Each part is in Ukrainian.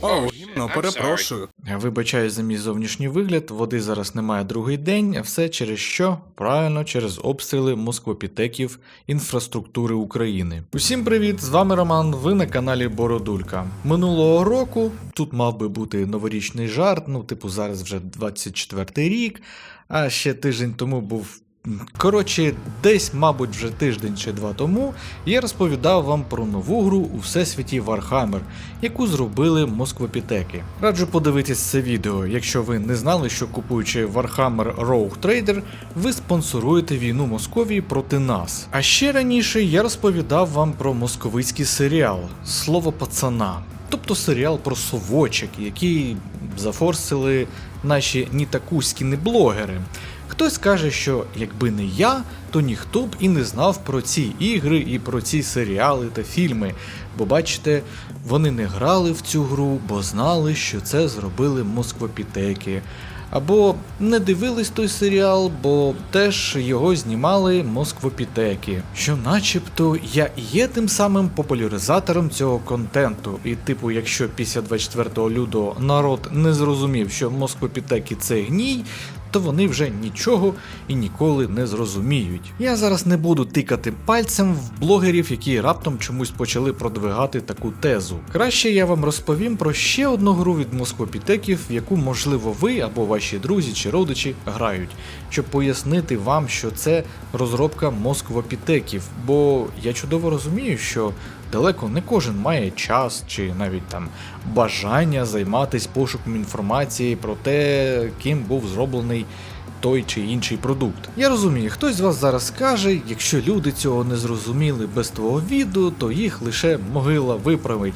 О, гімно, перепрошую. Вибачаю за мій зовнішній вигляд, води зараз немає другий день, а все через що? Правильно, через обстріли москвопітеків інфраструктури України. Усім привіт! З вами Роман. Ви на каналі Бородулька. Минулого року тут мав би бути новорічний жарт, ну, типу, зараз вже 24 рік, а ще тиждень тому був. Коротше, десь, мабуть, вже тиждень чи два тому я розповідав вам про нову гру у всесвіті Warhammer, яку зробили москвопітеки. Раджу подивитись це відео, якщо ви не знали, що купуючи Warhammer Rogue Trader, ви спонсоруєте війну Московії проти нас. А ще раніше я розповідав вам про московицький серіал Слово пацана. Тобто серіал про совочок, який зафорсили наші нітакуські блогери. Хтось каже, що якби не я, то ніхто б і не знав про ці ігри і про ці серіали та фільми. Бо бачите, вони не грали в цю гру, бо знали, що це зробили москвопітеки. Або не дивились той серіал, бо теж його знімали москвопітеки. Що начебто я і є тим самим популяризатором цього контенту. І типу, якщо після 24 лютого народ не зрозумів, що москвопітеки це гній, то вони вже нічого і ніколи не зрозуміють. Я зараз не буду тикати пальцем в блогерів, які раптом чомусь почали продвигати таку тезу. Краще я вам розповім про ще одну гру від москвопітеків, в яку, можливо, ви або ваші друзі чи родичі грають, щоб пояснити вам, що це розробка москвопітеків. Бо я чудово розумію, що далеко не кожен має час чи навіть там бажання займатися пошуком інформації про те, ким був зроблений той чи інший продукт. Я розумію, хтось з вас зараз скаже, якщо люди цього не зрозуміли без твого відео, то їх лише могила виправить.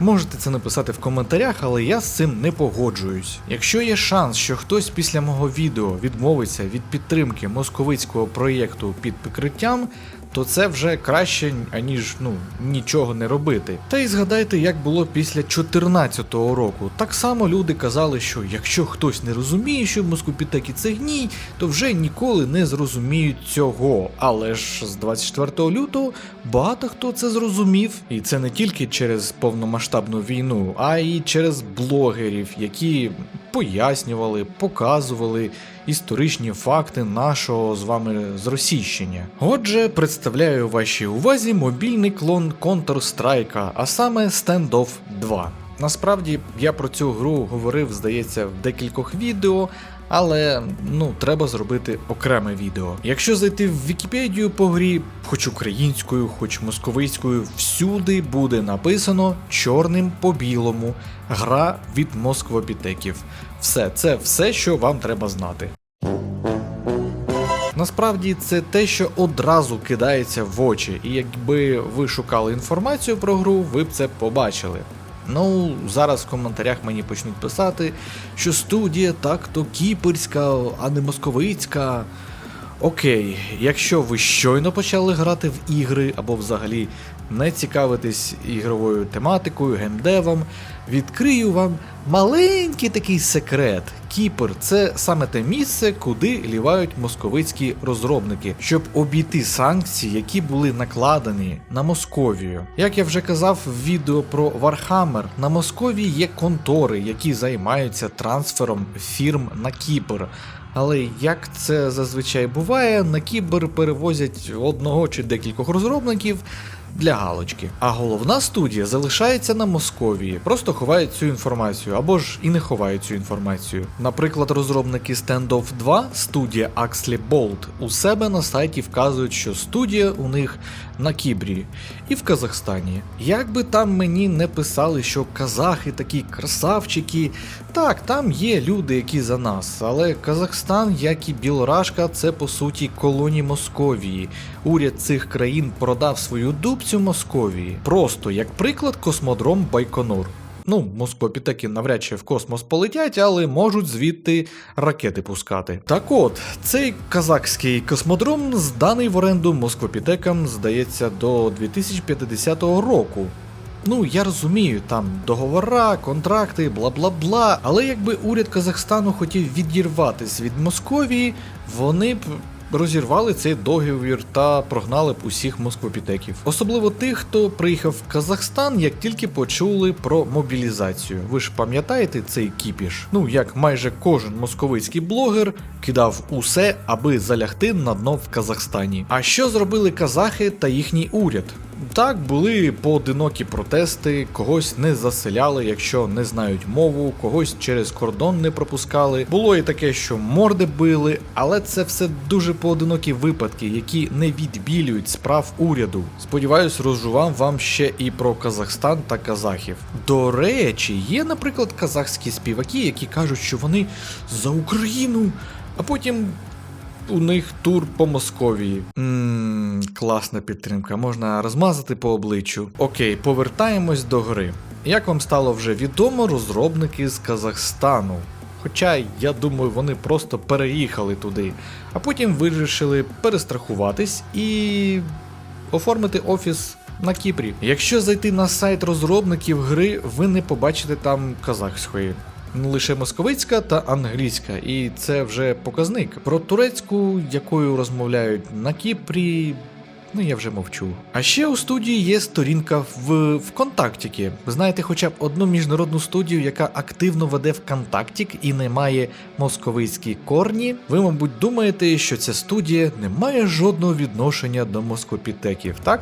Можете це написати в коментарях, але я з цим не погоджуюсь. Якщо є шанс, що хтось після мого відео відмовиться від підтримки московицького проєкту під прикриттям, то це вже краще, аніж ну нічого не робити. Та й згадайте, як було після 2014 року. Так само люди казали, що якщо хтось не розуміє, що москопітеки це гній, то вже ніколи не зрозуміють цього. Але ж з 24 лютого багато хто це зрозумів, і це не тільки через повномасштабну війну, а й через блогерів, які пояснювали, показували історичні факти нашого з вами зросійщення. Отже, представляю вашій увазі мобільний клон Counter-Strike, а саме Standoff 2. Насправді я про цю гру говорив, здається, в декількох відео. Але ну треба зробити окреме відео. Якщо зайти в Вікіпедію по грі, хоч українською, хоч московицькою, всюди буде написано чорним по білому гра від москвопітеків. Все, це все, що вам треба знати. Насправді це те, що одразу кидається в очі, і якби ви шукали інформацію про гру, ви б це побачили. Ну, зараз в коментарях мені почнуть писати, що студія так-то кіперська, а не московицька. Окей, якщо ви щойно почали грати в ігри або взагалі не цікавитесь ігровою тематикою, геймдевом, відкрию вам маленький такий секрет. Кіпр це саме те місце, куди лівають московицькі розробники, щоб обійти санкції, які були накладені на Московію. Як я вже казав в відео про Warhammer, на Московії є контори, які займаються трансфером фірм на Кіпр. Але як це зазвичай буває, на Кібер перевозять одного чи декількох розробників для галочки. А головна студія залишається на Московії, просто ховають цю інформацію або ж і не ховають цю інформацію. Наприклад, розробники Standoff 2, студія Axley Bolt, у себе на сайті вказують, що студія у них на Кібрі і в Казахстані. Як би там мені не писали, що казахи такі красавчики, так, там є люди, які за нас, але Казахстан, як і Білорашка, це по суті колонії Московії. Уряд цих країн продав свою дубцю Московії. Просто як приклад, космодром Байконур. Ну, москопітеки навряд чи в космос полетять, але можуть звідти ракети пускати. Так от, цей казахський космодром зданий в оренду москвопітекам, здається, до 2050 року. Ну, я розумію, там договора, контракти, бла бла бла. Але якби уряд Казахстану хотів відірватися від Московії, вони б розірвали цей договір та прогнали б усіх москвопітеків. Особливо тих, хто приїхав в Казахстан, як тільки почули про мобілізацію. Ви ж пам'ятаєте цей кіпіш? Ну як майже кожен московицький блогер кидав усе, аби залягти на дно в Казахстані. А що зробили казахи та їхній уряд? Так, були поодинокі протести, когось не заселяли, якщо не знають мову, когось через кордон не пропускали. Було і таке, що морди били, але це все дуже поодинокі випадки, які не відбілюють справ уряду. Сподіваюсь, розжувам вам ще і про Казахстан та казахів. До речі, є, наприклад, казахські співаки, які кажуть, що вони за Україну, а потім у них тур по Московії. Ммм, класна підтримка, можна розмазати по обличчю. Окей, повертаємось до гри. Як вам стало вже відомо, розробники з Казахстану. Хоча, я думаю, вони просто переїхали туди, а потім вирішили перестрахуватись і оформити офіс на Кіпрі. Якщо зайти на сайт розробників гри, ви не побачите там казахської. Лише московицька та англійська, і це вже показник. Про турецьку, якою розмовляють на Кіпрі. Ну, я вже мовчу. А ще у студії є сторінка в ВКонтактіки. Знаєте хоча б одну міжнародну студію, яка активно веде ВКонтактік і не має московицькі корні. Ви, мабуть, думаєте, що ця студія не має жодного відношення до москопітеків, так?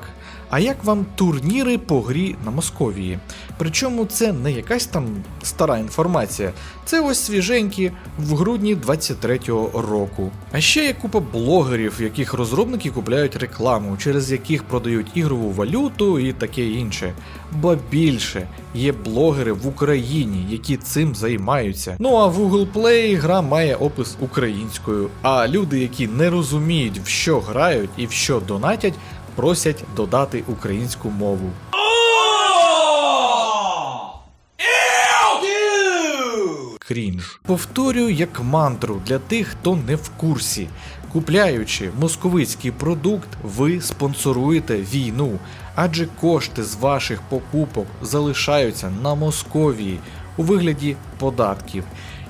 А як вам турніри по грі на Московії? Причому це не якась там стара інформація, це ось свіженькі в грудні 23-го року. А ще є купа блогерів, яких розробники купляють рекламу, через яких продають ігрову валюту і таке інше. Ба більше є блогери в Україні, які цим займаються. Ну а в Google Play гра має опис українською. А люди, які не розуміють, в що грають і в що донатять, просять додати українську мову. Крінж. Повторюю як мантру для тих, хто не в курсі. Купляючи московицький продукт, ви спонсоруєте війну, адже кошти з ваших покупок залишаються на Московії у вигляді податків,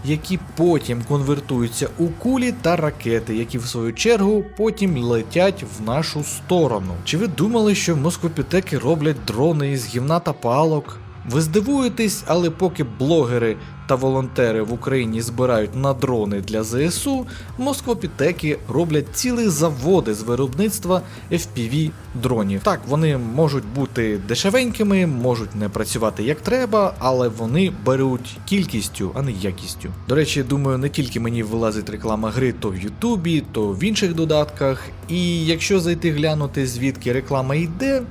які потім конвертуються у кулі та ракети, які в свою чергу потім летять в нашу сторону. Чи ви думали, що москопітеки роблять дрони із гівна та палок? Ви здивуєтесь, але поки блогери та волонтери в Україні збирають на дрони для ЗСУ, москвопітеки роблять цілі заводи з виробництва FPV дронів. Так, вони можуть бути дешевенькими, можуть не працювати як треба, але вони беруть кількістю, а не якістю. До речі, думаю, не тільки мені вилазить реклама гри то в Ютубі, то в інших додатках. І якщо зайти глянути, звідки реклама йде.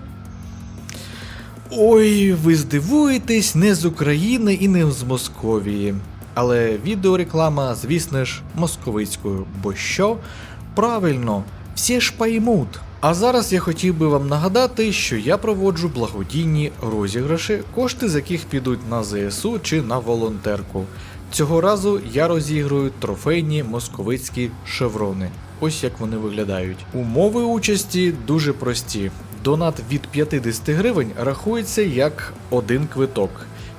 Ой, ви здивуєтесь, не з України і не з Московії. Але відеореклама, звісно ж, московицькою. Бо що? Правильно, всі ж поймуть. А зараз я хотів би вам нагадати, що я проводжу благодійні розіграші, кошти з яких підуть на ЗСУ чи на волонтерку. Цього разу я розіграю трофейні московицькі шеврони. Ось як вони виглядають. Умови участі дуже прості. Донат від 50 гривень рахується як один квиток.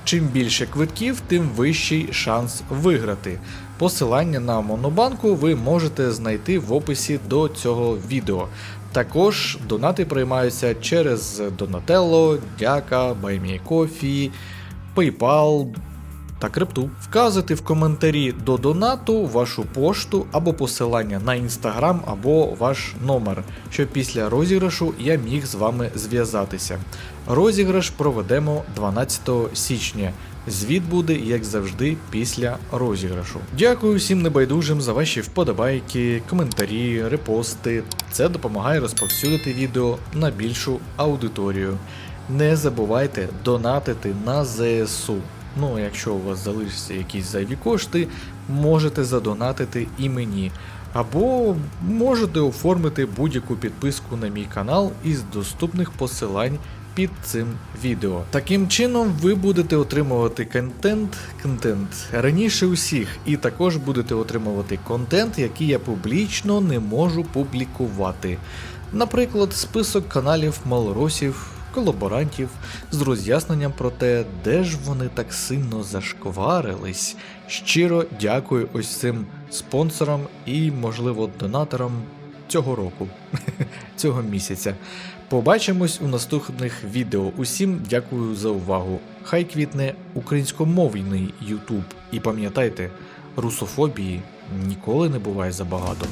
Чим більше квитків, тим вищий шанс виграти. Посилання на Монобанку ви можете знайти в описі до цього відео. Також донати приймаються через Donatello, Дяка, BuyMeCoffee, PayPal та крипту. Вказуйте в коментарі до донату вашу пошту або посилання на інстаграм або ваш номер, щоб після розіграшу я міг з вами зв'язатися. Розіграш проведемо 12 січня. Звіт буде, як завжди, після розіграшу. Дякую всім небайдужим за ваші вподобайки, коментарі, репости. Це допомагає розповсюдити відео на більшу аудиторію. Не забувайте донатити на ЗСУ. Ну, якщо у вас залишаться якісь зайві кошти, можете задонатити і мені. Або можете оформити будь-яку підписку на мій канал із доступних посилань під цим відео. Таким чином, ви будете отримувати контент, контент раніше усіх, і також будете отримувати контент, який я публічно не можу публікувати. Наприклад, список каналів малоросів, колаборантів з роз'ясненням про те, де ж вони так сильно зашкварились. Щиро дякую ось цим спонсорам і, можливо, донаторам цього року, цього місяця. Побачимось у наступних відео. Усім дякую за увагу. Хай квітне українськомовний YouTube. І пам'ятайте, русофобії ніколи не буває забагато.